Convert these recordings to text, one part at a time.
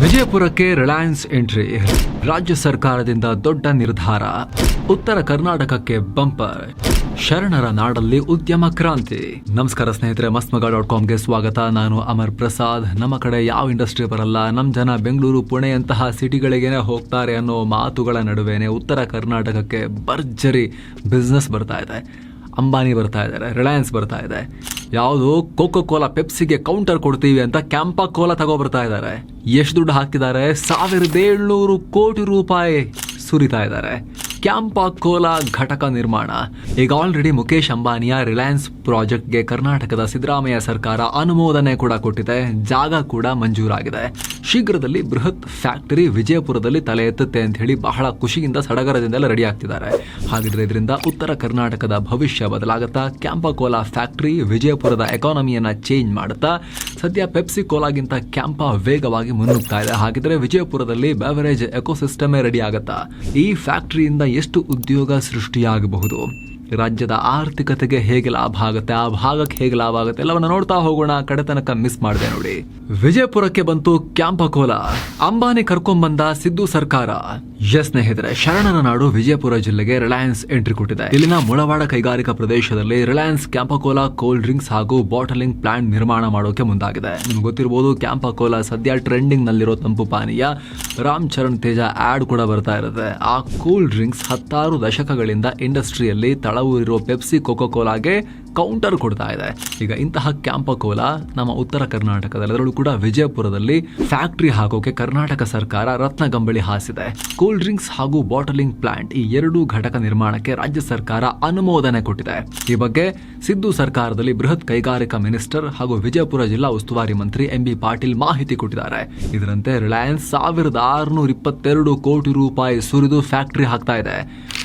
ವಿಜಯಪುರಕ್ಕೆ Reliance entry, ರಾಜ್ಯ ಸರ್ಕಾರದಿಂದ ದೊಡ್ಡ ನಿರ್ಧಾರ, ಉತ್ತರ ಕರ್ನಾಟಕಕ್ಕೆ ಬಂಪರ್, ಶರಣರ ನಾಡಲ್ಲಿ ಉದ್ಯಮ ಕ್ರಾಂತಿ. ನಮಸ್ಕಾರ ಸ್ನೇಹಿತರೆ, ಮಸ್ಮಗ ಡಾಟ್ ಕಾಮ್ಗೆ ಸ್ವಾಗತ. ನಾನು ಅಮರ್ ಪ್ರಸಾದ್. ನಮ್ಮ ಕಡೆ ಯಾವ ಇಂಡಸ್ಟ್ರಿ ಬರಲ್ಲ ನಮ್ಮ ಜನ ಬೆಂಗಳೂರು ಪುಣೆಯಂತಹ ಸಿಟಿಗಳಿಗೇನೆ ಹೋಗ್ತಾರೆ ಅನ್ನೋ ಮಾತುಗಳ ನಡುವೆನೆ ಉತ್ತರ ಕರ್ನಾಟಕಕ್ಕೆ ಭರ್ಜರಿ ಬಿಸ್ನೆಸ್ ಬರ್ತಾ ಇದೆ. ಅಂಬಾನಿ ಬರ್ತಾ ಇದ್ದಾರೆ, ರಿಲಯನ್ಸ್ ಬರ್ತಾ ಇದೆ. ಯಾವುದು ಕೋಕೋ ಕೋಲಾ ಪೆಪ್ಸಿಗೆ ಕೌಂಟರ್ ಕೊಡ್ತೀವಿ ಅಂತ ಕ್ಯಾಂಪಾ ಕೋಲಾ ತಗೋ ಬರ್ತಾ ಇದ್ದಾರೆ. ಎಷ್ಟು ದುಡ್ಡು ಹಾಕಿದ್ದಾರೆ? ಸಾವಿರದ ಏಳ್ನೂರು ಕೋಟಿ ರೂಪಾಯಿ ಸುರಿತಾ ಇದ್ದಾರೆ. ಕ್ಯಾಂಪಾ ಕೋಲಾ ಘಟಕ ನಿರ್ಮಾಣ. ಈಗ ಆಲ್ರೆಡಿ ಮುಖೇಶ್ ಅಂಬಾನಿಯ ರಿಲಯನ್ಸ್ ಪ್ರಾಜೆಕ್ಟ್ಗೆ ಕರ್ನಾಟಕದ ಸಿದ್ದರಾಮಯ್ಯ ಸರ್ಕಾರ ಅನುಮೋದನೆ ಕೂಡ ಕೊಟ್ಟಿದೆ. ಜಾಗ ಕೂಡ ಮಂಜೂರಾಗಿದೆ. ಶೀಘ್ರದಲ್ಲಿ ಬೃಹತ್ ಫ್ಯಾಕ್ಟರಿ ವಿಜಯಪುರದಲ್ಲಿ ತಲೆ ಎತ್ತುತ್ತೆ ಅಂತ ಹೇಳಿ ಬಹಳ ಖುಷಿಯಿಂದ ಸಡಗರದಿಂದಲೇ ರೆಡಿ ಆಗ್ತಿದ್ದಾರೆ. ಹಾಗಿದ್ರೆ ಇದರಿಂದ ಉತ್ತರ ಕರ್ನಾಟಕದ ಭವಿಷ್ಯ ಬದಲಾಗುತ್ತಾ? ಕ್ಯಾಂಪಾ ಕೋಲಾ ಫ್ಯಾಕ್ಟರಿ ವಿಜಯಪುರದ ಎಕಾನಮಿಯನ್ನ ಚೇಂಜ್ ಮಾಡುತ್ತಾ? ಸದ್ಯ ಪೆಪ್ಸಿ ಕೋಲಾಗಿಂತ ಕ್ಯಾಂಪಾ ವೇಗವಾಗಿ ಮುನ್ನುಗ್ತಾ ಇದೆ. ಹಾಗಿದ್ರೆ ವಿಜಯಪುರದಲ್ಲಿ ಬೆವರೇಜ್ ಎಕೋಸಿಸ್ಟಮೇ ರೆಡಿ ಆಗುತ್ತಾ? ಈ ಫ್ಯಾಕ್ಟರಿಯಿಂದ ಎಷ್ಟು ಉದ್ಯೋಗ ಸೃಷ್ಟಿಯಾಗಬಹುದು? ರಾಜ್ಯದ ಆರ್ಥಿಕತೆಗೆ ಹೇಗೆ ಲಾಭ ಆಗುತ್ತೆ, ಆ ಭಾಗಕ್ಕೆ ಹೇಗೆ ಲಾಭ ಆಗುತ್ತೆ, ಎಲ್ಲವನ್ನ ನೋಡ್ತಾ ಹೋಗೋಣ. ಕಡೆತನಕ ಮಿಸ್ ಮಾಡಿದೆ ನೋಡಿ. ವಿಜಯಪುರಕ್ಕೆ ಬಂತು ಕ್ಯಾಂಪಕೋಲಾ ಅಂಬಾನಿ ಕರ್ಕೊಂಡ್ಬಂದ ಸಿದ್ದು ಸರ್ಕಾರ. ಯಸ್ ಸ್ನೇಹಿತರೆ, ಶರಣನ ನಾಡು ವಿಜಯಪುರ ಜಿಲ್ಲೆಗೆ ರಿಲಯನ್ಸ್ ಎಂಟ್ರಿ ಕೊಟ್ಟಿದೆ. ಇಲ್ಲಿನ ಮುಳವಾಡ ಕೈಗಾರಿಕಾ ಪ್ರದೇಶದಲ್ಲಿ Reliance Campa Cola cold drinks ಹಾಗೂ ಬಾಟಲಿಂಗ್ ಪ್ಲಾಂಟ್ ನಿರ್ಮಾಣ ಮಾಡೋಕೆ ಮುಂದಾಗಿದೆ. ನಿಮ್ಗೆ ಗೊತ್ತಿರಬಹುದು ಕ್ಯಾಂಪಕೋಲಾ ಸದ್ಯ ಟ್ರೆಂಡಿಂಗ್ ನಲ್ಲಿರೋ ತಂಪು ಪಾನೀಯ ರಾಮ್ ಚರಣ್ ತೇಜ ಆಡ್ ಕೂಡ ಬರ್ತಾ ಇರುತ್ತೆ. ಆ ಕೂಲ್ ಡ್ರಿಂಕ್ಸ್ ಹತ್ತಾರು ದಶಕಗಳಿಂದ ಇಂಡಸ್ಟ್ರಿಯಲ್ಲಿ ತಳವೂರಿರೋ ಪೆಪ್ಸಿ ಕೋಕೋ ಕೋಲಾಗೆ ಕೌಂಟರ್ ಕೊಡ್ತಾ ಇದೆ. ಈಗ ಇಂತಹ ಕ್ಯಾಂಪ ಕೋಲಾ ನಮ್ಮ ಉತ್ತರ ಕರ್ನಾಟಕದಲ್ಲಿ ಅದರಲ್ಲೂ ಕೂಡ ವಿಜಯಪುರದಲ್ಲಿ ಫ್ಯಾಕ್ಟರಿ ಹಾಕೋಕೆ ಕರ್ನಾಟಕ ಸರ್ಕಾರ ರತ್ನಗಂಬಳಿ ಹಾಸಿದೆ. ಕೂಲ್ ಡ್ರಿಂಕ್ಸ್ ಹಾಗೂ ಬಾಟಲಿಂಗ್ ಪ್ಲಾಂಟ್ ಈ ಎರಡೂ ಘಟಕ ನಿರ್ಮಾಣಕ್ಕೆ ರಾಜ್ಯ ಸರ್ಕಾರ ಅನುಮೋದನೆ ಕೊಟ್ಟಿದೆ. ಈ ಬಗ್ಗೆ ಸಿದ್ದು ಸರ್ಕಾರದಲ್ಲಿ ಬೃಹತ್ ಕೈಗಾರಿಕಾ ಮಿನಿಸ್ಟರ್ ಹಾಗೂ ವಿಜಯಪುರ ಜಿಲ್ಲಾ ಉಸ್ತುವಾರಿ ಮಂತ್ರಿ ಎಂ ಬಿ ಪಾಟೀಲ್ ಮಾಹಿತಿ ಕೊಟ್ಟಿದ್ದಾರೆ. ಇದರಂತೆ ರಿಲಯನ್ಸ್ ಸಾವಿರದ ಆರುನೂರ ಇಪ್ಪತ್ತೆರಡು ಕೋಟಿ ರೂಪಾಯಿ ಸುರಿದು ಫ್ಯಾಕ್ಟರಿ ಹಾಕ್ತಾ ಇದೆ.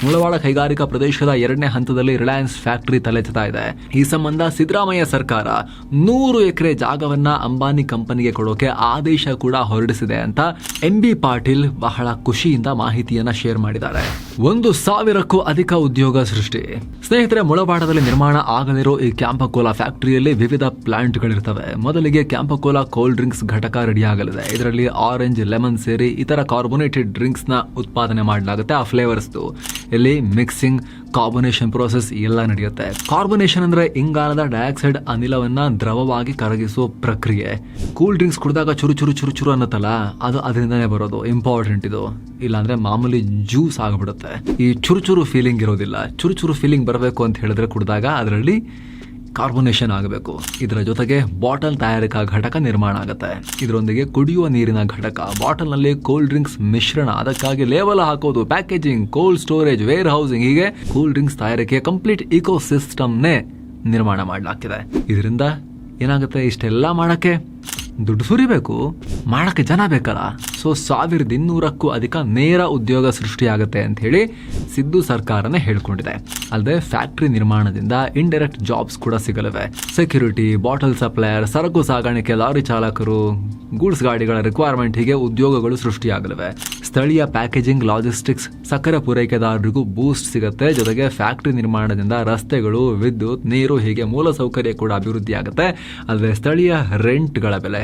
ಮುಳವಾಡ ಕೈಗಾರಿಕಾ ಪ್ರದೇಶದ ಎರಡನೇ ಹಂತದಲ್ಲಿ ರಿಲಯನ್ಸ್ ಫ್ಯಾಕ್ಟರಿ ತಲೆಚುತ್ತಾ ಇದೆ. ಈ ಸಂಬಂಧ ಸಿದ್ದರಾಮಯ್ಯ ಸರ್ಕಾರ ನೂರು ಎಕರೆ ಜಾಗವನ್ನ ಅಂಬಾನಿ ಕಂಪನಿಗೆ ಕೊಡೋಕೆ ಆದೇಶ ಕೂಡ ಹೊರಡಿಸಿದೆ ಅಂತ ಎಂ ಬಿ ಪಾಟೀಲ್ ಬಹಳ ಖುಷಿಯಿಂದ ಮಾಹಿತಿಯನ್ನ ಶೇರ್ ಮಾಡಿದ್ದಾರೆ. ಒಂದು ಸಾವಿರಕ್ಕೂ ಅಧಿಕ ಉದ್ಯೋಗ ಸೃಷ್ಟಿ. ಸ್ನೇಹಿತರೆ, ಮುಳಬಾಡದಲ್ಲಿ ನಿರ್ಮಾಣ ಆಗಲಿರೋ ಈ ಕ್ಯಾಂಪಕೋಲಾ ಫ್ಯಾಕ್ಟರಿಯಲ್ಲಿ ವಿವಿಧ ಪ್ಲಾಂಟ್ಗಳಿರ್ತವೆ. ಮೊದಲಿಗೆ ಕ್ಯಾಂಪಕೋಲಾ ಕೋಲ್ಡ್ ಡ್ರಿಂಕ್ಸ್ ಘಟಕ ರೆಡಿ ಆಗಲಿದೆ. ಇದರಲ್ಲಿ ಆರೆಂಜ್, ಲೆಮನ್ ಸೇರಿ ಇತರ ಕಾರ್ಬೋನೇಟೆಡ್ ಡ್ರಿಂಕ್ಸ್ನ ಉತ್ಪಾದನೆ ಮಾಡಲಾಗುತ್ತೆ ಆ ಫ್ಲೇವರ್ಸ್ ಇಲ್ಲಿ ಮಿಕ್ಸಿಂಗ್ ಕಾರ್ಬೊನೇಷನ್ ಪ್ರೋಸೆಸ್ ಎಲ್ಲ ನಡೆಯುತ್ತೆ. ಕಾರ್ಬೊನೇಷನ್ ಅಂದ್ರೆ ಇಂಗಾಲದ ಡೈಆಕ್ಸೈಡ್ ಅನಿಲವನ್ನ ದ್ರವವಾಗಿ ಕರಗಿಸುವ ಪ್ರಕ್ರಿಯೆ. ಕೂಲ್ ಡ್ರಿಂಕ್ಸ್ ಕುಡಿದಾಗ ಚುರು ಚುರು ಚುರು ಚುರು ಅನ್ನತ್ತಲ್ಲ, ಅದು ಅದರಿಂದನೇ ಬರೋದು ಇಂಪಾರ್ಟೆಂಟ್ ಇದು. ಇಲ್ಲಾಂದ್ರೆ ಮಾಮೂಲಿ ಜ್ಯೂಸ್ ಆಗಿಬಿಡುತ್ತೆ. ಈ ಚುರು ಚುರು ಫೀಲಿಂಗ್ ಇರೋದಿಲ್ಲ. ಚುರು ಚುರು ಫೀಲಿಂಗ್ ಬರಬೇಕು ಅಂತ ಹೇಳಿದ್ರೆ ಕುಡಿದಾಗ ಅದರಲ್ಲಿ ಕಾರ್ಬೊನೇಷನ್ ಆಗಬೇಕು. ಇದರ ಜೊತೆಗೆ ಬಾಟಲ್ ತಯಾರಿಕಾ ಘಟಕ ನಿರ್ಮಾಣ ಆಗುತ್ತೆ. ಇದರೊಂದಿಗೆ ಕುಡಿಯುವ ನೀರಿನ ಘಟಕ, ಬಾಟಲ್ನಲ್ಲಿ ಕೋಲ್ಡ್ ಡ್ರಿಂಕ್ಸ್ ಮಿಶ್ರಣ, ಅದಕ್ಕಾಗಿ ಲೇಬಲ್ ಹಾಕೋದು packaging cold storage warehousing ಹೀಗೆ ಕೂಲ್ ಡ್ರಿಂಕ್ಸ್ ತಯಾರಿಕೆ ಕಂಪ್ಲೀಟ್ ಇಕೋ ಸಿಸ್ಟಮ್ನೇ ನಿರ್ಮಾಣ ಮಾಡಲಾಗ್ತಿದೆ. ಇದರಿಂದ ಏನಾಗುತ್ತೆ? ಇಷ್ಟೆಲ್ಲ ಮಾಡಕ್ಕೆ ದುಡ್ಡು ಸುರಿಬೇಕು, ಮಾಡಕ್ಕೆ ಜನ ಬೇಕಲ್ಲ. ಸೊ ಸಾವಿರದ ಇನ್ನೂರಕ್ಕೂ ಅಧಿಕ ನೇರ ಉದ್ಯೋಗ ಸೃಷ್ಟಿಯಾಗುತ್ತೆ ಅಂತ ಹೇಳಿ ಸಿದ್ದು ಸರ್ಕಾರನೇ ಹೇಳ್ಕೊಂಡಿದೆ. ಅಲ್ಲದೆ ಫ್ಯಾಕ್ಟ್ರಿ ನಿರ್ಮಾಣದಿಂದ ಇಂಡೈರೆಕ್ಟ್ ಜಾಬ್ಸ್ ಕೂಡ ಸಿಗಲಿವೆ. ಸೆಕ್ಯೂರಿಟಿ ಬಾಟಲ್ ಸಪ್ಲೈಯರ್ ಸರಕು ಸಾಗಾಣಿಕೆ ಲಾರಿ ಚಾಲಕರು, ಗೂಡ್ಸ್ ಗಾಡಿಗಳ ರಿಕ್ವೈರ್ಮೆಂಟ್ ಹೀಗೆ ಉದ್ಯೋಗಗಳು ಸೃಷ್ಟಿಯಾಗಲಿವೆ. ಸ್ಥಳೀಯ ಪ್ಯಾಕೇಜಿಂಗ್ ಲಾಜಿಸ್ಟಿಕ್ಸ್ ಸಕ್ಕರೆ ಪೂರೈಕೆದಾರರಿಗೂ ಬೂಸ್ಟ್ ಸಿಗುತ್ತೆ. ಜೊತೆಗೆ ಫ್ಯಾಕ್ಟ್ರಿ ನಿರ್ಮಾಣದಿಂದ ರಸ್ತೆಗಳು, ವಿದ್ಯುತ್, ನೀರು ಹೀಗೆ ಮೂಲಸೌಕರ್ಯ ಕೂಡ ಅಭಿವೃದ್ಧಿಯಾಗುತ್ತೆ. ಅಲ್ಲದೆ ಸ್ಥಳೀಯ ರೆಂಟ್ಗಳ ಬೆಲೆ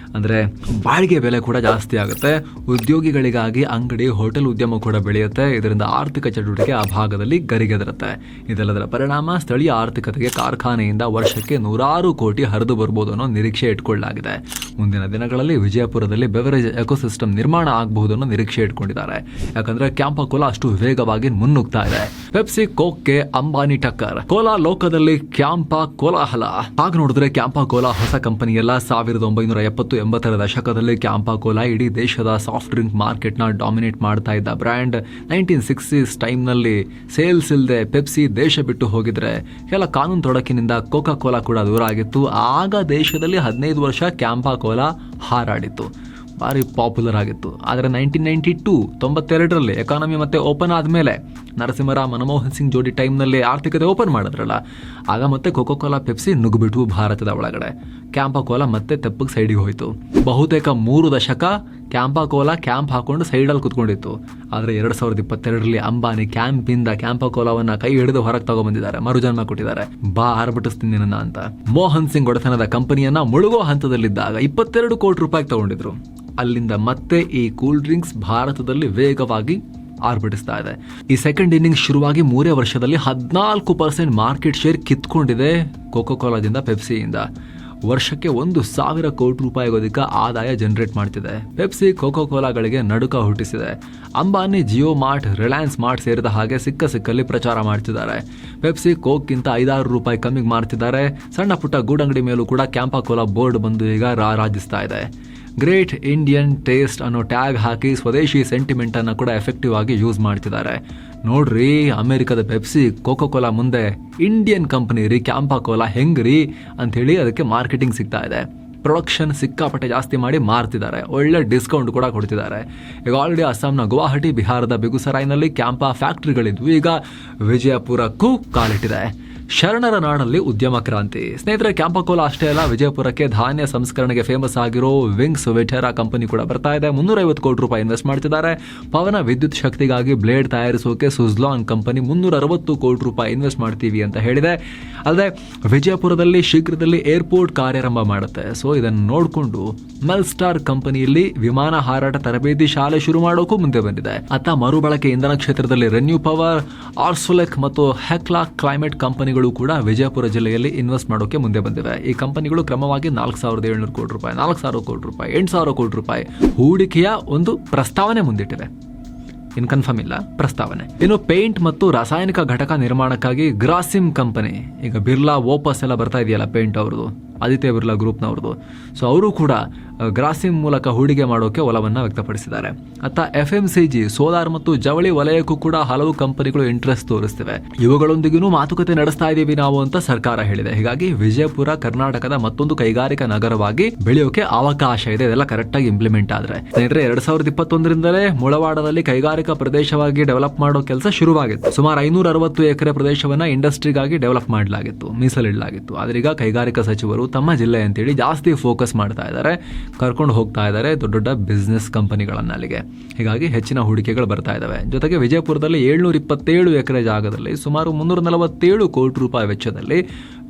ಅಂದರೆ ಬಾಡಿಗೆ ಬೆಲೆ ಕೂಡ ಜಾಸ್ತಿ ಆಗುತ್ತೆ. ಉದ್ಯೋಗಿಗಳಿಗಾಗಿ ಅಂಗಡಿ, ಹೋಟೆಲ್ ಉದ್ಯಮ ಕೂಡ ಬೆಳೆಯುತ್ತೆ. ಇದರಿಂದ ಆರ್ಥಿಕ ಚಟುವಟಿಕೆ ಆ ಭಾಗದಲ್ಲಿ ಗರಿಗೆದರುತ್ತೆ. ಇದೆಲ್ಲದರ ಪರಿಣಾಮ ಸ್ಥಳೀಯ ಆರ್ಥಿಕತೆಗೆ ಕಾರ್ಖಾನೆಯಿಂದ ವರ್ಷಕ್ಕೆ ನೂರಾರು ಕೋಟಿ ಹರಿದು ಬರ್ಬೋದು ಅನ್ನೋ ನಿರೀಕ್ಷೆ ಇಟ್ಕೊಳ್ಳಲಾಗಿದೆ. ಮುಂದಿನ ದಿನಗಳಲ್ಲಿ ವಿಜಯಪುರದಲ್ಲಿ ಬೆವರೇಜ್ ಎಕೋಸಿಸ್ಟಮ್ ನಿರ್ಮಾಣ ಆಗಬಹುದು ಅನ್ನೋ ನಿರೀಕ್ಷೆ ಇಟ್ಕೊಂಡಿದ್ದಾರೆ. ಯಾಕಂದ್ರೆ ಕ್ಯಾಂಪ ಕೋಲಾ ಅಷ್ಟು ವೇಗವಾಗಿ ಮುನ್ನುಗ್ತಾ ಇದೆ. ಪೆಪ್ಸಿ ಕೋಕ್ಗೆ ಅಂಬಾನಿ ಟಕ್ಕರ್ ಕೋಲಾ ಲೋಕದಲ್ಲಿ ಕ್ಯಾಂಪ ಕೋಲಾಹಲ ಹಾಗೆ ನೋಡಿದ್ರೆ ಕ್ಯಾಂಪ ಕೋಲಾ ಹೊಸ ಕಂಪನಿಯಲ್ಲ ಸಾವಿರದ ಒಂಬೈನೂರ ಎಪ್ಪತ್ತು ಎಂಬತ್ತರ ದಶಕದಲ್ಲಿ ಕ್ಯಾಂಪಾ ಕೋಲಾ ಇಡೀ ದೇಶದ ಸಾಫ್ಟ್ ಡ್ರಿಂಕ್ ಮಾರ್ಕೆಟ್ನ ಡಾಮಿನೇಟ್ ಮಾಡ್ತಾ ಇದ್ದ ಬ್ರ್ಯಾಂಡ್ ನೈನ್ಟೀನ್ ಸಿಕ್ಸ್ಟೀಸ್ ಟೈಮ್ನಲ್ಲಿ ಸೇಲ್ಸ್ ಇಲ್ಲದೆ ಪೆಪ್ಸಿ ದೇಶ ಬಿಟ್ಟು ಹೋಗಿದ್ರೆ ಕೆಲ ಕಾನೂನು ತೊಡಕಿನಿಂದ ಕೋಕಾ ಕೋಲಾ ಕೂಡ ದೂರ ಆಗಿತ್ತು. ಆಗ ದೇಶದಲ್ಲಿ ಹದಿನೈದು ವರ್ಷ ಕ್ಯಾಂಪಾ ಕೋಲಾ ಹಾರಾಡಿತ್ತು. ಭಾರಿ ಪಾಪ್ಯುಲರ್ ಆಗಿತ್ತು. ಆದರೆ ನೈನ್ಟೀನ್ ನೈಂಟಿ ಟೂ ತೊಂಬತ್ತೆರಡರಲ್ಲಿ ಎಕಾನಮಿ ಮತ್ತೆ ಓಪನ್ ಆದಮೇಲೆ ನರಸಿಂಹರಾವ್ ಮನಮೋಹನ್ ಸಿಂಗ್ ಜೋಡಿ ಟೈಮ್ನಲ್ಲಿ ಆರ್ಥಿಕತೆ ಓಪನ್ ಮಾಡಿದ್ರಲ್ಲ, ಆಗ ಮತ್ತೆ ಕೋಕೋ ಕೋಲಾ ಪೆಪ್ಸಿ ನುಗ್ಗಿಬಿಟ್ವು ಭಾರತದ ಒಳಗಡೆ. ಕ್ಯಾಂಪಕೋಲಾ ಮತ್ತೆ ತೆಪ್ಪಗೆ ಸೈಡಿಗೆ ಹೋಯಿತು. ಬಹುತೇಕ ಮೂರು ದಶಕ ಕ್ಯಾಂಪಾ ಕೋಲಾ ಕ್ಯಾಂಪ್ ಹಾಕೊಂಡು ಸೈಡಲ್ಲಿ ಕುತ್ಕೊಂಡಿತ್ತು. ಆದರೆ ಎರಡು ಸಾವಿರದ ಇಪ್ಪತ್ತೆರಡರಲ್ಲಿ ಅಂಬಾನಿ ಕ್ಯಾಂಪಿಂದ ಕ್ಯಾಂಪಾ ಕೋಲಾವನ್ನ ಕೈ ಹಿಡಿದು ಹೊರಗೆ ತಗೊಂಡ್ಬಂದಿದ್ದಾರೆ ಮರುಜನ್ಮ ಕೊಟ್ಟಿದ್ದಾರೆ. ಬಾ ಆರ್ಭಟಿಸ್ತೀನಿ ನನ್ನ ಅಂತ. ಮೋಹನ್ ಸಿಂಗ್ ಒಡೆತನದ ಕಂಪನಿಯನ್ನ ಮುಳುಗೋ ಹಂತದಲ್ಲಿದ್ದಾಗ ಇಪ್ಪತ್ತೆರಡು ಕೋಟಿ ರೂಪಾಯಿ ತಗೊಂಡಿದ್ರು. ಅಲ್ಲಿಂದ ಮತ್ತೆ ಈ ಕೂಲ್ ಡ್ರಿಂಕ್ಸ್ ಭಾರತದಲ್ಲಿ ವೇಗವಾಗಿ ಆರ್ಭಟಿಸ್ತಾ ಇದೆ. ಈ ಸೆಕೆಂಡ್ ಇನ್ನಿಂಗ್ ಶುರುವಾಗಿ ಮೂರೇ ವರ್ಷದಲ್ಲಿ ಹದಿನಾಲ್ಕು ಪರ್ಸೆಂಟ್ ಮಾರ್ಕೆಟ್ ಶೇರ್ ಕಿತ್ಕೊಂಡಿದೆ ಕೋಕೋ ಕೋಲಾದಿಂದ ಪೆಪ್ಸಿಯಿಂದ ವರ್ಷಕ್ಕೆ ಒಂದು ಸಾವಿರ ಕೋಟಿ ರೂಪಾಯಿಗೂ ಅಧಿಕ ಆದಾಯ ಜನರೇಟ್ ಮಾಡ್ತಿದೆ. ಪೆಪ್ಸಿ ಕೋಕೋ ಕೋಲಾಗಳಿಗೆ ನಡುಕ ಹುಟ್ಟಿಸಿದೆ. Ambani Jio mart Reliance mart ಸೇರಿದ ಹಾಗೆ ಸಿಕ್ಕ ಸಿಕ್ಕಲ್ಲಿ ಪ್ರಚಾರ ಮಾಡ್ತಿದ್ದಾರೆ. ಪೆಪ್ಸಿ ಕೋಕ್ಗಿಂತ ಐದಾರು ರೂಪಾಯಿ ಕಮ್ಮಿಗೆ ಮಾರ್ತಿದ್ದಾರೆ. ಸಣ್ಣ ಪುಟ್ಟ ಗೂಡಂಗಡಿ ಮೇಲೂ ಕೂಡ ಕ್ಯಾಂಪಾ ಕೋಲಾ ಬೋರ್ಡ್ ಬಂದು ಈಗ ರಾರಾಜಿಸ್ತಾ ಇದೆ. ಗ್ರೇಟ್ ಇಂಡಿಯನ್ ಟೇಸ್ಟ್ ಅನ್ನೋ ಟ್ಯಾಗ್ ಹಾಕಿ ಸ್ವದೇಶಿ ಸೆಂಟಿಮೆಂಟನ್ನು ಕೂಡ ಎಫೆಕ್ಟಿವ್ ಆಗಿ ಯೂಸ್ ಮಾಡ್ತಿದ್ದಾರೆ. ನೋಡ್ರಿ, ಅಮೆರಿಕದ ಪೆಪ್ಸಿ ಕೋಕೋ ಕೋಲಾ ಮುಂದೆ ಇಂಡಿಯನ್ ಕಂಪನಿ ರೀ ಕ್ಯಾಂಪಾ ಕೋಲಾ ಹೆಂಗ್ರಿ ಅಂಥೇಳಿ ಅದಕ್ಕೆ ಮಾರ್ಕೆಟಿಂಗ್ ಸಿಗ್ತಾ ಇದೆ. ಪ್ರೊಡಕ್ಷನ್ ಸಿಕ್ಕಾಪಟ್ಟೆ ಜಾಸ್ತಿ ಮಾಡಿ ಮಾರ್ತಿದ್ದಾರೆ. ಒಳ್ಳೆ ಡಿಸ್ಕೌಂಟ್ ಕೂಡ ಕೊಡ್ತಿದ್ದಾರೆ. ಈಗ ಆಲ್ರೆಡಿ ಅಸ್ಸಾಂನ ಗುವಾಹಟಿ, ಬಿಹಾರದ ಬೆಗುಸರಾಯ್ನಲ್ಲಿ ಕ್ಯಾಂಪಾ ಫ್ಯಾಕ್ಟ್ರಿಗಳಿದ್ವು ಈಗ ವಿಜಯಪುರಕ್ಕೂ ಕಾಲಿಟ್ಟಿದೆ. ಶರಣರ ನಾಡಲ್ಲಿ ಉದ್ಯಮ ಕ್ರಾಂತಿ. ಸ್ನೇಹಿತರೆ, ಕ್ಯಾಂಪಕೋಲ ಅಷ್ಟೇ ಅಲ್ಲ, ವಿಜಯಪುರಕ್ಕೆ ಧಾನ್ಯ ಸಂಸ್ಕರಣೆಗೆ ಫೇಮಸ್ ಆಗಿರೋ ವಿಂಗ್ಸ್ ವೆಟೆರಾ ಕಂಪನಿ ಕೂಡ ಬರ್ತಾ ಇದೆ. ಮುನ್ನೂರೈವತ್ತು ಕೋಟಿ ರೂಪಾಯಿ ಇನ್ವೆಸ್ಟ್ ಮಾಡ್ತಿದ್ದಾರೆ. ಪವನ ವಿದ್ಯುತ್ ಶಕ್ತಿಗಾಗಿ ಬ್ಲೇಡ್ ತಯಾರಿಸೋಕೆ ಸುಜ್ಲಾನ್ ಕಂಪನಿ ಮುನ್ನೂರ ಅರವತ್ತು ಕೋಟಿ ರೂಪಾಯಿ ಇನ್ವೆಸ್ಟ್ ಮಾಡ್ತೀವಿ ಅಂತ ಹೇಳಿದೆ. ಅಲ್ಲದೆ, ವಿಜಯಪುರದಲ್ಲಿ ಶೀಘ್ರದಲ್ಲಿ ಏರ್ಪೋರ್ಟ್ ಕಾರ್ಯಾರಂಭ ಮಾಡುತ್ತೆ. ಸೊ ಇದನ್ನು ನೋಡಿಕೊಂಡು ಮೆಲ್ಸ್ಟಾರ್ ಕಂಪನಿಯಲ್ಲಿ ವಿಮಾನ ಹಾರಾಟ ತರಬೇತಿ ಶಾಲೆ ಶುರು ಮಾಡೋಕ್ಕೂ ಮುಂದೆ ಬಂದಿದೆ. ಅತ್ತ ಮರುಬಳಕೆ ಇಂಧನ ಕ್ಷೇತ್ರದಲ್ಲಿ ರೆನ್ಯೂ ಪವರ್ ಆರ್ಸೊಲೆಕ್ ಮತ್ತು ಹೆಕ್ಲಾ ಕ್ಲೈಮೇಟ್ ಕಂಪನಿಗಳು ಕೂಡ ವಿಜಯಪುರ ಜಿಲ್ಲೆಯಲ್ಲಿ ಇನ್ವೆಸ್ಟ್ ಮಾಡೋಕೆ ಮುಂದೆ ಬಂದಿವೆ. ಈ ಕಂಪನಿಗಳು ಕ್ರಮವಾಗಿ ನಾಲ್ಕು ಸಾವಿರದ ಏಳ್ನೂರು ಕೋಟಿ ರೂಪಾಯಿ, ನಾಲ್ಕು ಸಾವಿರ ಕೋಟಿ ರೂಪಾಯಿ, ಎಂಟು ಸಾವಿರ ಕೋಟಿ ರೂಪಾಯಿ ಹೂಡಿಕೆಯ ಒಂದು ಪ್ರಸ್ತಾವನೆ ಮುಂದಿಟ್ಟಿದೆ. ಇನ್ ಕನ್ಫರ್ಮ್ ಇಲ್ಲ, ಪ್ರಸ್ತಾವನೆ. ಇನ್ನು ಪೇಂಟ್ ಮತ್ತು ರಾಸಾಯನಿಕ ಘಟಕ ನಿರ್ಮಾಣಕ್ಕಾಗಿ ಗ್ರಾಸಿಮ್ ಕಂಪನಿ, ಈಗ ಬಿರ್ಲಾ ಓಪಸ್ ಎಲ್ಲ ಬರ್ತಾ ಇದೆಯಲ್ಲ ಪೇಂಟ್ ಅವ್ರದ್ದು, ಆದಿತ್ಯ ಬಿರ್ಲಾ ಗ್ರೂಪ್ನವ್ರದ್ದು. ಸೊ ಅವರು ಕೂಡ ಗ್ರಾಸಿಮ್ ಮೂಲಕ ಹೂಡಿಕೆ ಮಾಡೋಕೆ ಒಲವನ್ನ ವ್ಯಕ್ತಪಡಿಸಿದ್ದಾರೆ. ಅತ್ತ F M C G solar ಮತ್ತು ಜವಳಿ ವಲಯಕ್ಕೂ ಕೂಡ ಹಲವು ಕಂಪನಿಗಳು ಇಂಟ್ರೆಸ್ಟ್ ತೋರಿಸ್ತಿವೆ. ಇವುಗಳೊಂದಿಗೂ ಮಾತುಕತೆ ನಡೆಸ್ತಾ ಇದ್ದೀವಿ ನಾವು ಅಂತ ಸರ್ಕಾರ ಹೇಳಿದೆ. ಹೀಗಾಗಿ ವಿಜಯಪುರ, ಕರ್ನಾಟಕದ ಮತ್ತೊಂದು ಕೈಗಾರಿಕಾ ನಗರವಾಗಿ ಬೆಳೆಯೋಕೆ ಅವಕಾಶ ಇದೆ. ಇದೆಲ್ಲ ಕರೆಕ್ಟ್ ಆಗಿ ಇಂಪ್ಲಿಮೆಂಟ್ ಆದ್ರೆ. ಸ್ನೇಹಿತರೆ, ಎರಡ್ ಸಾವಿರದ ಇಪ್ಪತ್ತೊಂದರಿಂದಲೇ ಮುಳವಾಡದಲ್ಲಿ ಕೈಗಾರಿಕಾ ಪ್ರದೇಶವಾಗಿ ಡೆವಲಪ್ ಮಾಡೋ ಕೆಲಸ ಶುರುವಾಗಿತ್ತು. ಸುಮಾರು ಐನೂರ ಅರವತ್ತು ಎಕರೆ ಪ್ರದೇಶವನ್ನ ಇಂಡಸ್ಟ್ರಿಗಾಗಿ ಡೆವಲಪ್ ಮಾಡಲಾಗಿತ್ತು, ಮೀಸಲಿಡಲಾಗಿತ್ತು. ಆದ್ರೀಗ ಕೈಗಾರಿಕಾ ಸಚಿವರು ತಮ್ಮ ಜಿಲ್ಲೆ ಅಂತೇಳಿ ಜಾಸ್ತಿ ಫೋಕಸ್ ಮಾಡ್ತಾ ಇದ್ದಾರೆ. ಕರ್ಕೊಂಡು ಹೋಗ್ತಾ ಇದ್ದಾರೆ ದೊಡ್ಡ ದೊಡ್ಡ ಬಿಸ್ನೆಸ್ ಕಂಪನಿಗಳನ್ನು ಅಲ್ಲಿಗೆ. ಹೀಗಾಗಿ ಹೆಚ್ಚಿನ ಹೂಡಿಕೆಗಳು ಬರ್ತಾ ಇದ್ದಾವೆ ಜೊತೆಗೆ ವಿಜಯಪುರದಲ್ಲಿ ಏಳ್ನೂರ ಇಪ್ಪತ್ತೇಳು ಎಕರೆ ಜಾಗದಲ್ಲಿ ಸುಮಾರು ಮುನ್ನೂರ ನಲವತ್ತೇಳು ಕೋಟಿ ರೂಪಾಯಿ ವೆಚ್ಚದಲ್ಲಿ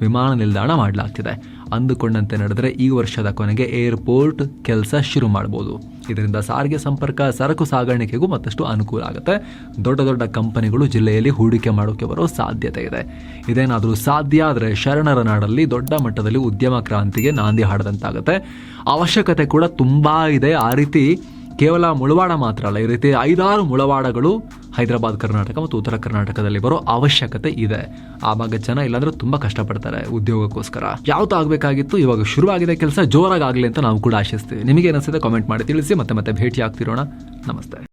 ವಿಮಾನ ನಿಲ್ದಾಣ ಮಾಡಲಾಗ್ತಿದೆ. ಅಂದುಕೊಂಡಂತೆ ನಡೆದರೆ ಈ ವರ್ಷದ ಕೊನೆಗೆ ಏರ್ಪೋರ್ಟ್ ಕೆಲಸ ಶುರು ಮಾಡಬಹುದು ಇದರಿಂದ ಸಾರಿಗೆ ಸಂಪರ್ಕ, ಸರಕು ಸಾಗಾಣಿಕೆಗೂ ಮತ್ತಷ್ಟು ಅನುಕೂಲ ಆಗುತ್ತೆ. ದೊಡ್ಡ ದೊಡ್ಡ ಕಂಪನಿಗಳು ಜಿಲ್ಲೆಯಲ್ಲಿ ಹೂಡಿಕೆ ಮಾಡೋಕೆ ಬರೋ ಸಾಧ್ಯತೆ ಇದೆ. ಇದೇನಾದರೂ ಸಾಧ್ಯ ಆದರೆ ಶರಣರ ನಾಡಲ್ಲಿ ದೊಡ್ಡ ಮಟ್ಟದಲ್ಲಿ ಉದ್ಯಮ ಕ್ರಾಂತಿಗೆ ನಾಂದಿ ಹಾಡದಂತಾಗುತ್ತೆ. ಅವಶ್ಯಕತೆ ಕೂಡ ತುಂಬ ಇದೆ. ಆ ರೀತಿ ಕೇವಲ ಮುಳವಾಡ ಮಾತ್ರ ಅಲ್ಲ, ಈ ರೀತಿ ಐದಾರು ಮುಳವಾಡಗಳು ಹೈದರಾಬಾದ್, ಕರ್ನಾಟಕ ಮತ್ತು ಉತ್ತರ ಕರ್ನಾಟಕದಲ್ಲಿ ಬರೋ ಅವಶ್ಯಕತೆ ಇದೆ. ಆ ಭಾಗದ ಜನ ಇಲ್ಲಾಂದ್ರೆ ತುಂಬಾ ಕಷ್ಟಪಡ್ತಾರೆ ಉದ್ಯೋಗಕ್ಕೋಸ್ಕರ. ಯಾವ್ದು ಆಗಬೇಕಾಗಿತ್ತು, ಇವಾಗ ಶುರುವಾಗಿದೆ ಕೆಲಸ, ಜೋರಾಗಿ ಆಗಲಿ ಅಂತ ನಾವು ಕೂಡ ಆಶಿಸ್ತೀವಿ. ನಿಮಗೆ ಏನಿಸುತ್ತೆ ಕಾಮೆಂಟ್ ಮಾಡಿ ತಿಳಿಸಿ, ಮತ್ತೆ ಮತ್ತೆ ಭೇಟಿ ಆಗ್ತಿರೋಣ ನಮಸ್ತೆ.